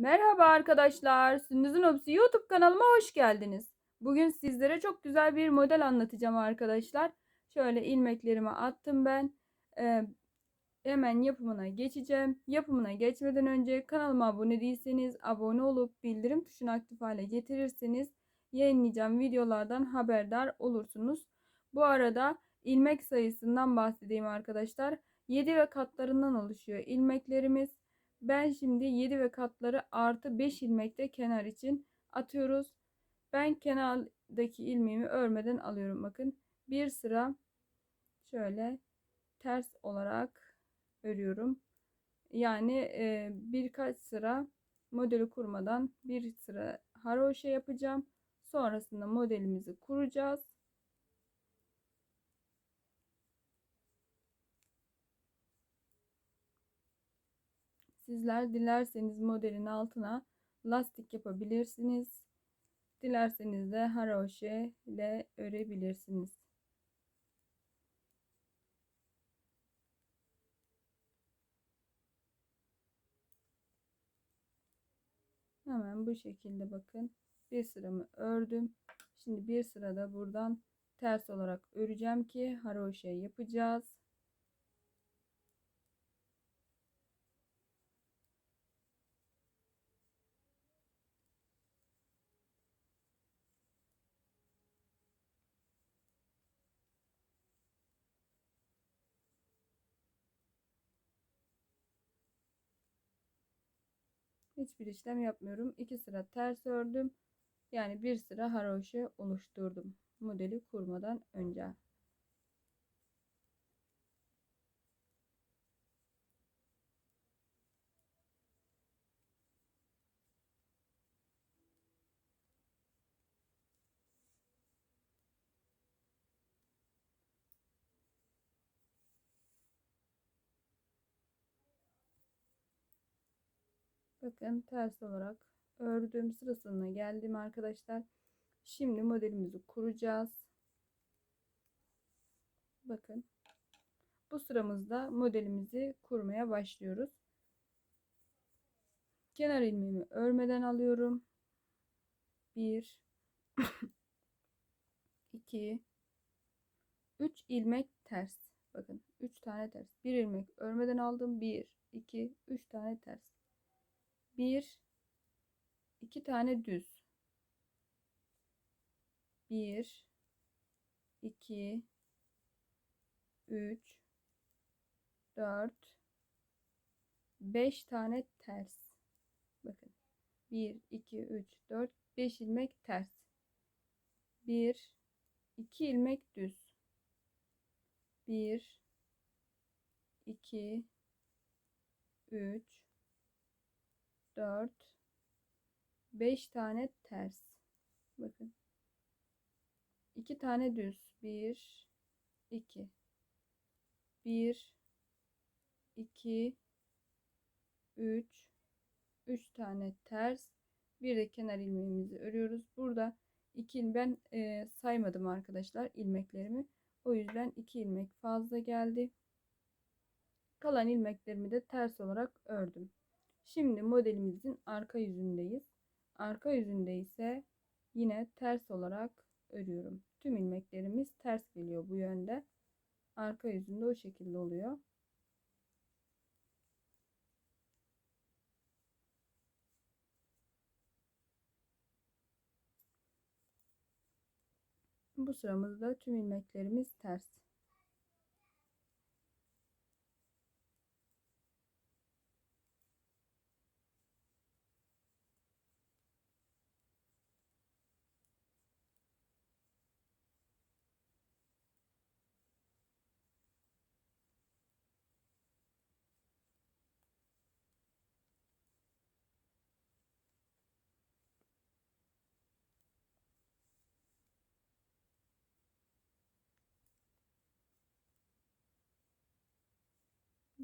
Merhaba arkadaşlar, Sündüz'ün Hobisi YouTube kanalıma hoş geldiniz. Bugün sizlere çok güzel bir model anlatacağım arkadaşlar. Şöyle ilmeklerimi attım ben. Ee, hemen yapımına geçeceğim. Yapımına geçmeden önce kanalıma abone değilseniz abone olup bildirim tuşunu aktif hale getirirseniz yayınlayacağım videolardan haberdar olursunuz. Bu arada ilmek sayısından bahsedeyim arkadaşlar. 7 ve katlarından oluşuyor ilmeklerimiz. Ben şimdi 7 ve katları artı 5 ilmekte kenar için atıyoruz. Ben kenardaki ilmeğimi örmeden alıyorum. Bakın bir sıra şöyle ters olarak örüyorum. Yani e, birkaç sıra modeli kurmadan bir sıra haroşa yapacağım. Sonrasında modelimizi kuracağız. Sizler dilerseniz modelin altına lastik yapabilirsiniz. Dilerseniz de haroşe ile örebilirsiniz. Hemen bu şekilde bakın. Bir sıramı ördüm. Şimdi bir sırada buradan ters olarak öreceğim ki haroşe yapacağız. Hiçbir işlem yapmıyorum. İki sıra ters ördüm. Yani bir sıra haroşa oluşturdum. Modeli kurmadan önce. Bakın ters olarak ördüm sırasına geldim arkadaşlar. Şimdi modelimizi kuracağız. Bakın. Bu sıramızda modelimizi kurmaya başlıyoruz. Kenar ilmeğimi örmeden alıyorum. 1 2 3 ilmek ters. Bakın 3 tane ters. 1 ilmek örmeden aldım. 1 2 3 tane ters bir iki tane düz. Bir iki üç dört beş tane ters. Bakın. Bir iki üç dört beş ilmek ters. Bir iki ilmek düz. Bir iki üç 4 5 tane ters. Bakın. 2 tane düz. 1 2 1 2 3 3 tane ters. Bir de kenar ilmeğimizi örüyoruz. Burada 2 ben e, saymadım arkadaşlar ilmeklerimi. O yüzden 2 ilmek fazla geldi. Kalan ilmeklerimi de ters olarak ördüm. Şimdi modelimizin arka yüzündeyiz. Arka yüzünde ise yine ters olarak örüyorum. Tüm ilmeklerimiz ters geliyor bu yönde. Arka yüzünde o şekilde oluyor. Bu sıramızda tüm ilmeklerimiz ters.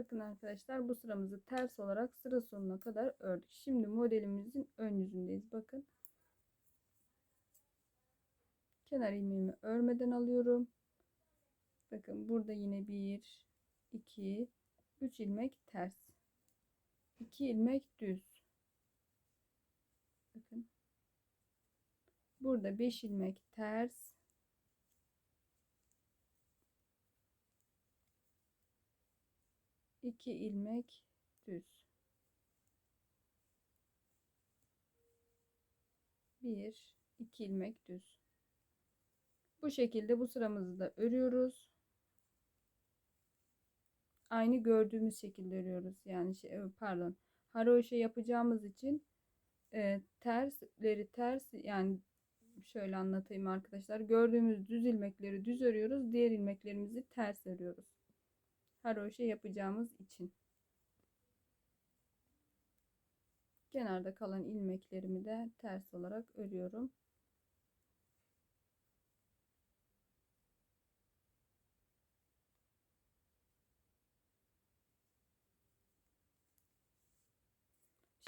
Bakın arkadaşlar bu sıramızı ters olarak sıra sonuna kadar ördük. Şimdi modelimizin ön yüzündeyiz. Bakın. Kenar ilmeğimi örmeden alıyorum. Bakın burada yine 1, 2, 3 ilmek ters. 2 ilmek düz. Bakın. Burada 5 ilmek ters. İki ilmek düz. Bir, iki ilmek düz. Bu şekilde bu sıramızı da örüyoruz. Aynı gördüğümüz şekilde örüyoruz. Yani şey, pardon. Haroşa yapacağımız için e, tersleri ters yani şöyle anlatayım arkadaşlar. Gördüğümüz düz ilmekleri düz örüyoruz. Diğer ilmeklerimizi ters örüyoruz. Haroşa yapacağımız için. Kenarda kalan ilmeklerimi de ters olarak örüyorum.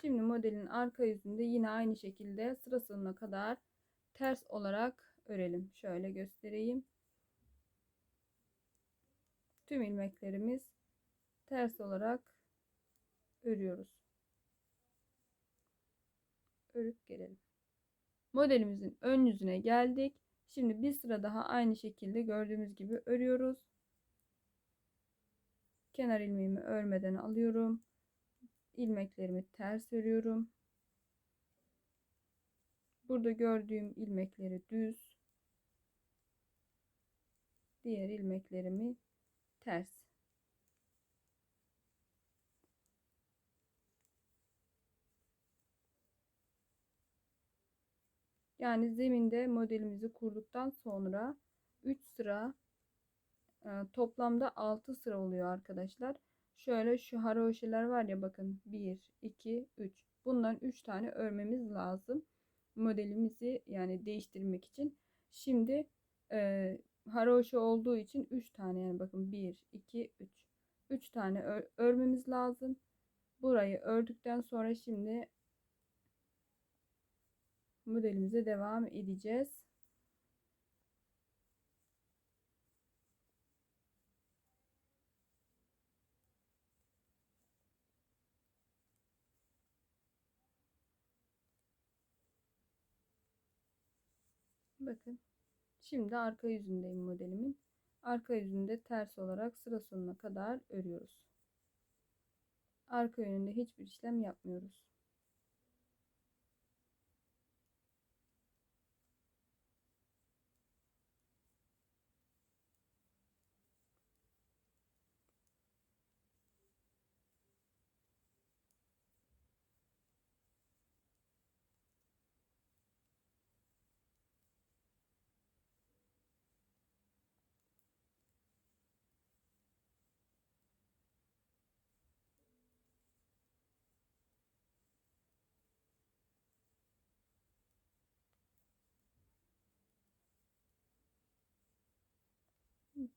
Şimdi modelin arka yüzünde yine aynı şekilde sıra sonuna kadar ters olarak örelim. Şöyle göstereyim. Tüm ilmeklerimiz ters olarak örüyoruz. Örüp gelelim. Modelimizin ön yüzüne geldik. Şimdi bir sıra daha aynı şekilde gördüğümüz gibi örüyoruz. Kenar ilmeğimi örmeden alıyorum ilmeklerimi ters örüyorum. Burada gördüğüm ilmekleri düz, diğer ilmeklerimi ters. Yani zeminde modelimizi kurduktan sonra 3 sıra e, toplamda 6 sıra oluyor arkadaşlar. Şöyle şu haroşeler var ya bakın 1, 2, 3. Bundan 3 tane örmemiz lazım. Modelimizi yani değiştirmek için. Şimdi e, haroşe olduğu için 3 tane yani bakın 1, 2, 3. 3 tane ör, örmemiz lazım. Burayı ördükten sonra şimdi modelimize devam edeceğiz. Bakın. Şimdi arka yüzündeyim modelimin. Arka yüzünde ters olarak sıra sonuna kadar örüyoruz. Arka yönünde hiçbir işlem yapmıyoruz.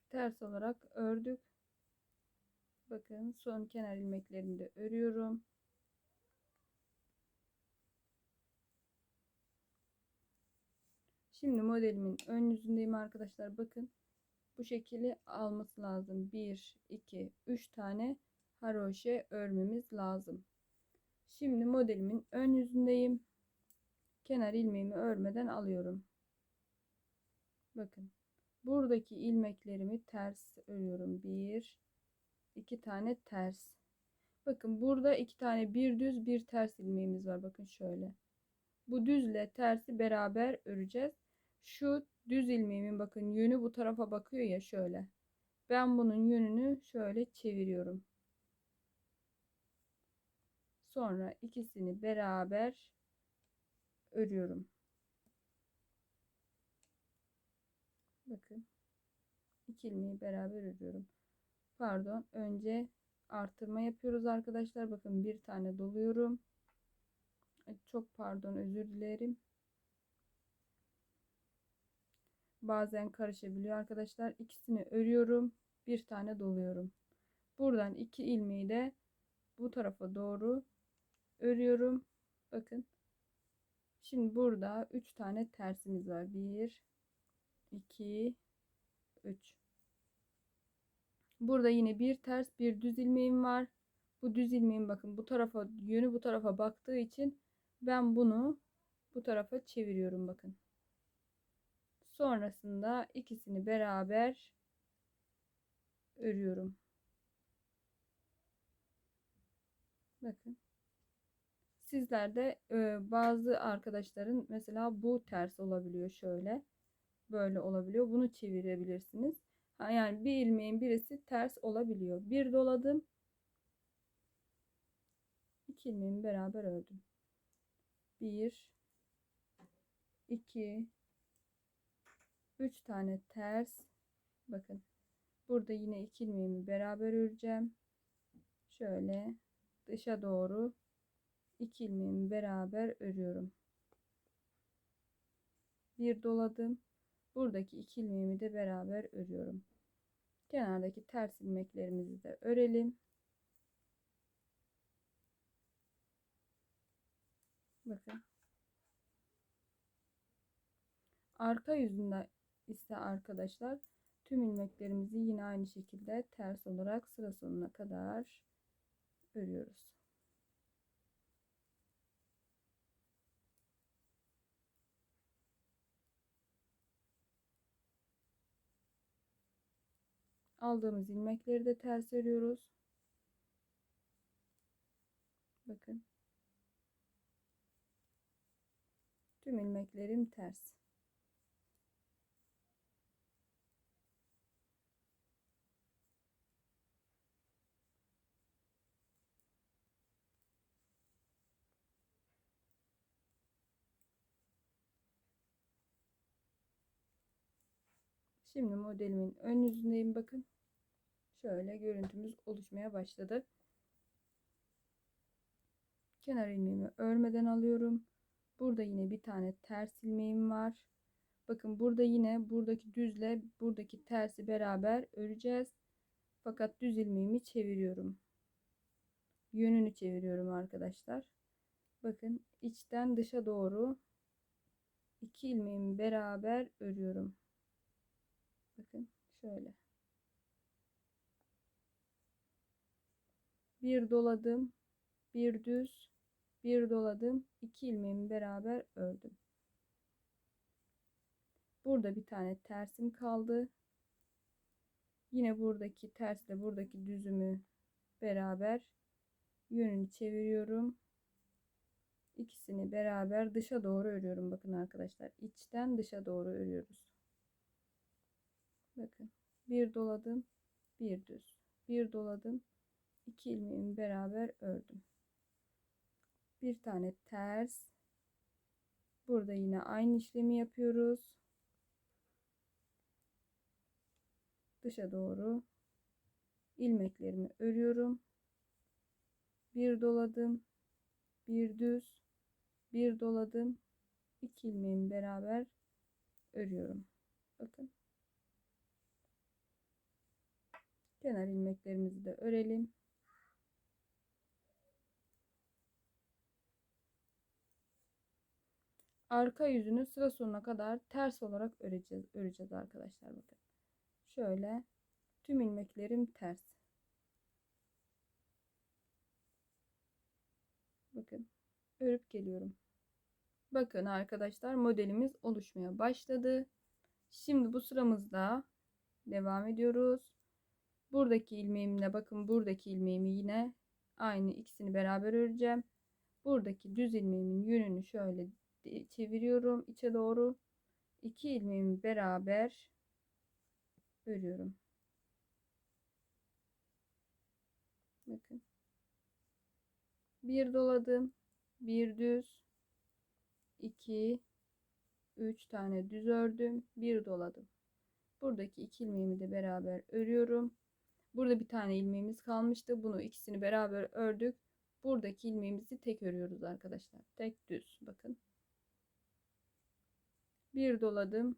Ters olarak ördük. Bakın son kenar ilmeklerimi de örüyorum. Şimdi modelimin ön yüzündeyim arkadaşlar. Bakın bu şekilde alması lazım. 1, 2, 3 tane haroşe örmemiz lazım. Şimdi modelimin ön yüzündeyim. Kenar ilmeğimi örmeden alıyorum. Bakın buradaki ilmeklerimi ters örüyorum. Bir, iki tane ters. Bakın burada iki tane bir düz bir ters ilmeğimiz var. Bakın şöyle. Bu düzle tersi beraber öreceğiz. Şu düz ilmeğimin bakın yönü bu tarafa bakıyor ya şöyle. Ben bunun yönünü şöyle çeviriyorum. Sonra ikisini beraber örüyorum. Bakın. iki ilmeği beraber örüyorum. Pardon. Önce artırma yapıyoruz arkadaşlar. Bakın bir tane doluyorum. Çok pardon özür dilerim. Bazen karışabiliyor arkadaşlar. İkisini örüyorum. Bir tane doluyorum. Buradan iki ilmeği de bu tarafa doğru örüyorum. Bakın. Şimdi burada 3 tane tersimiz var. 1 2 3 Burada yine bir ters bir düz ilmeğim var. Bu düz ilmeğim bakın bu tarafa yönü bu tarafa baktığı için ben bunu bu tarafa çeviriyorum bakın. Sonrasında ikisini beraber örüyorum. Bakın. Sizlerde e, bazı arkadaşların mesela bu ters olabiliyor şöyle. Böyle olabiliyor. Bunu çevirebilirsiniz. Yani bir ilmeğin birisi ters olabiliyor. Bir doladım. İki ilmeğimi beraber ördüm. Bir, iki, üç tane ters. Bakın. Burada yine iki ilmeğimi beraber öreceğim. Şöyle dışa doğru iki ilmeğimi beraber örüyorum. Bir doladım. Buradaki iki ilmeğimi de beraber örüyorum. Kenardaki ters ilmeklerimizi de örelim. Bakın. Arka yüzünde ise arkadaşlar tüm ilmeklerimizi yine aynı şekilde ters olarak sıra sonuna kadar örüyoruz. Aldığımız ilmekleri de ters örüyoruz. Bakın. Tüm ilmeklerim ters. Şimdi modelimin ön yüzündeyim bakın. Şöyle görüntümüz oluşmaya başladı. Kenar ilmeğimi örmeden alıyorum. Burada yine bir tane ters ilmeğim var. Bakın burada yine buradaki düzle buradaki tersi beraber öreceğiz. Fakat düz ilmeğimi çeviriyorum. Yönünü çeviriyorum arkadaşlar. Bakın içten dışa doğru iki ilmeğimi beraber örüyorum. Bakın şöyle. Bir doladım, bir düz, bir doladım, iki ilmeğimi beraber ördüm. Burada bir tane tersim kaldı. Yine buradaki tersle buradaki düzümü beraber yönünü çeviriyorum. İkisini beraber dışa doğru örüyorum. Bakın arkadaşlar içten dışa doğru örüyoruz. Bakın bir doladım, bir düz, bir doladım, iki ilmeğimi beraber ördüm. Bir tane ters. Burada yine aynı işlemi yapıyoruz. Dışa doğru ilmeklerimi örüyorum. Bir doladım, bir düz, bir doladım, iki ilmeğimi beraber örüyorum. Bakın. Kenar ilmeklerimizi de örelim. Arka yüzünü sıra sonuna kadar ters olarak öreceğiz, öreceğiz arkadaşlar bakın. Şöyle tüm ilmeklerim ters. Bakın örüp geliyorum. Bakın arkadaşlar modelimiz oluşmaya başladı. Şimdi bu sıramızda devam ediyoruz. Buradaki ilmeğimle bakın buradaki ilmeğimi yine aynı ikisini beraber öreceğim. Buradaki düz ilmeğimin yönünü şöyle çeviriyorum içe doğru. İki ilmeğimi beraber örüyorum. Bakın. Bir doladım. Bir düz. iki, üç tane düz ördüm. Bir doladım. Buradaki iki ilmeğimi de beraber örüyorum. Burada bir tane ilmeğimiz kalmıştı. Bunu ikisini beraber ördük. Buradaki ilmeğimizi tek örüyoruz arkadaşlar. Tek düz. Bakın. Bir doladım.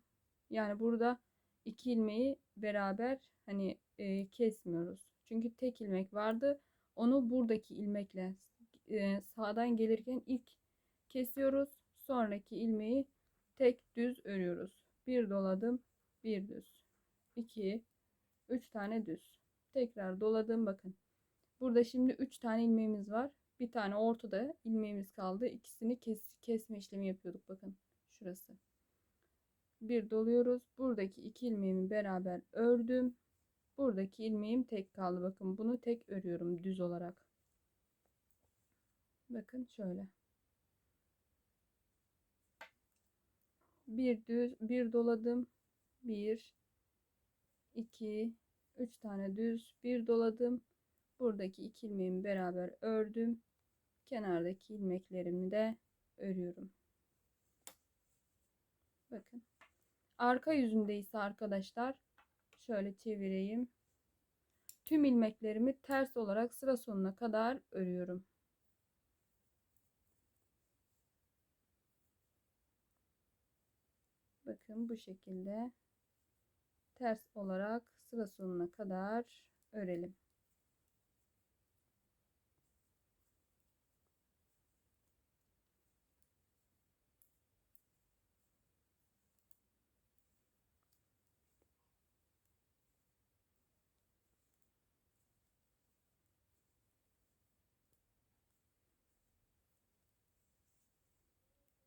Yani burada iki ilmeği beraber hani e, kesmiyoruz. Çünkü tek ilmek vardı. Onu buradaki ilmekle e, sağdan gelirken ilk kesiyoruz. Sonraki ilmeği tek düz örüyoruz. Bir doladım. Bir düz. 2 3 tane düz. Tekrar doladım bakın. Burada şimdi 3 tane ilmeğimiz var. Bir tane ortada ilmeğimiz kaldı. İkisini kes, kesme işlemi yapıyorduk bakın. Şurası. bir doluyoruz. Buradaki iki ilmeğimi beraber ördüm. Buradaki ilmeğim tek kaldı. Bakın bunu tek örüyorum düz olarak. Bakın şöyle. Bir düz, bir doladım. Bir, iki, üç tane düz, bir doladım. Buradaki iki ilmeğimi beraber ördüm. Kenardaki ilmeklerimi de örüyorum. Bakın. Arka yüzünde ise arkadaşlar şöyle çevireyim. Tüm ilmeklerimi ters olarak sıra sonuna kadar örüyorum. Bakın bu şekilde ters olarak sıra sonuna kadar örelim.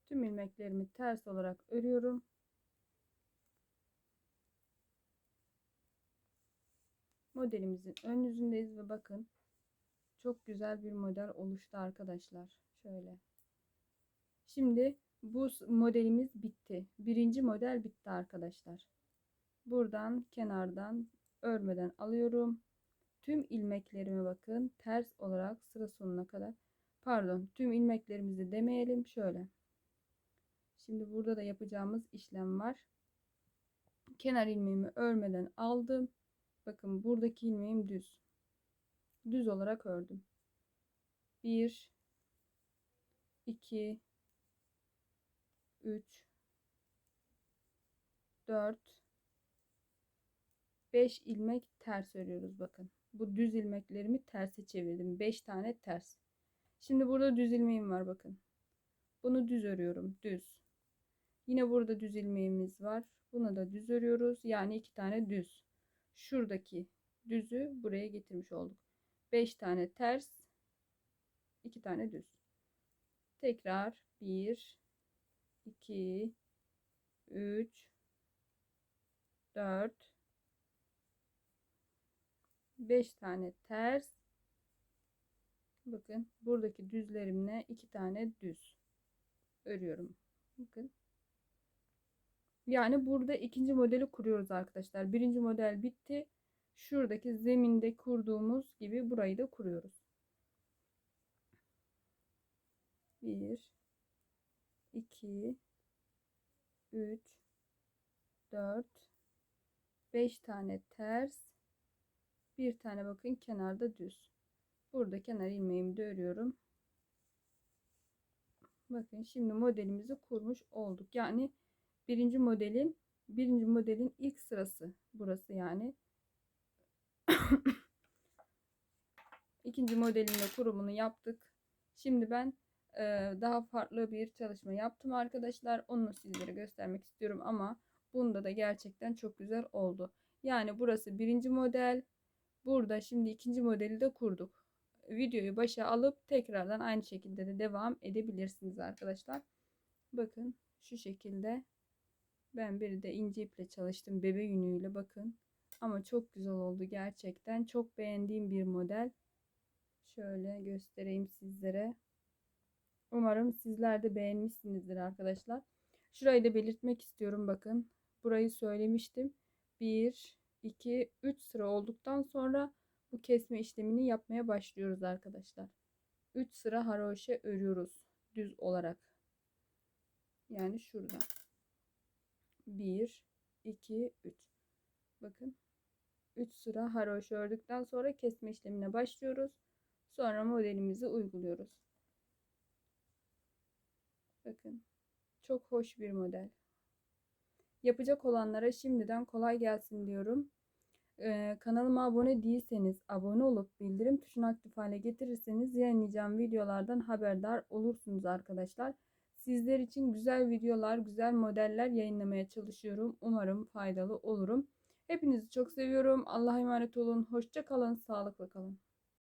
Tüm ilmeklerimi ters olarak örüyorum. Modelimizin ön yüzündeyiz ve bakın çok güzel bir model oluştu arkadaşlar. Şöyle. Şimdi bu modelimiz bitti. Birinci model bitti arkadaşlar. Buradan kenardan örmeden alıyorum. Tüm ilmeklerime bakın ters olarak sıra sonuna kadar pardon tüm ilmeklerimizi demeyelim şöyle. Şimdi burada da yapacağımız işlem var. Kenar ilmeğimi örmeden aldım. Bakın buradaki ilmeğim düz. Düz olarak ördüm. 1 2 3 4 5 ilmek ters örüyoruz bakın. Bu düz ilmeklerimi terse çevirdim. 5 tane ters. Şimdi burada düz ilmeğim var bakın. Bunu düz örüyorum. Düz. Yine burada düz ilmeğimiz var. Buna da düz örüyoruz. Yani iki tane düz. Şuradaki düzü buraya getirmiş olduk. 5 tane ters, 2 tane düz. Tekrar 1 2 3 4 5 tane ters. Bakın buradaki düzlerimle 2 tane düz örüyorum. Bakın yani burada ikinci modeli kuruyoruz arkadaşlar. Birinci model bitti. Şuradaki zeminde kurduğumuz gibi burayı da kuruyoruz. 1 2 3 4 5 tane ters bir tane bakın kenarda düz. Burada kenar ilmeğimi de örüyorum. Bakın şimdi modelimizi kurmuş olduk. Yani birinci modelin birinci modelin ilk sırası burası yani. İkinci modelin de kurumunu yaptık. Şimdi ben e, daha farklı bir çalışma yaptım arkadaşlar. Onu sizlere göstermek istiyorum ama bunda da gerçekten çok güzel oldu. Yani burası birinci model. Burada şimdi ikinci modeli de kurduk. Videoyu başa alıp tekrardan aynı şekilde de devam edebilirsiniz arkadaşlar. Bakın şu şekilde ben bir de ince iple çalıştım bebe yünüyle bakın. Ama çok güzel oldu gerçekten. Çok beğendiğim bir model. Şöyle göstereyim sizlere. Umarım sizler de beğenmişsinizdir arkadaşlar. Şurayı da belirtmek istiyorum bakın. Burayı söylemiştim. 1, 2, 3 sıra olduktan sonra bu kesme işlemini yapmaya başlıyoruz arkadaşlar. 3 sıra haroşa örüyoruz düz olarak. Yani şurada. 1, 2, 3. Bakın. 3 sıra haroşa ördükten sonra kesme işlemine başlıyoruz. Sonra modelimizi uyguluyoruz. Bakın. Çok hoş bir model. Yapacak olanlara şimdiden kolay gelsin diyorum. Ee, kanalıma abone değilseniz abone olup bildirim tuşunu aktif hale getirirseniz yayınlayacağım videolardan haberdar olursunuz arkadaşlar. Sizler için güzel videolar, güzel modeller yayınlamaya çalışıyorum. Umarım faydalı olurum. Hepinizi çok seviyorum. Allah'a emanet olun. Hoşça kalın. Sağlıkla kalın.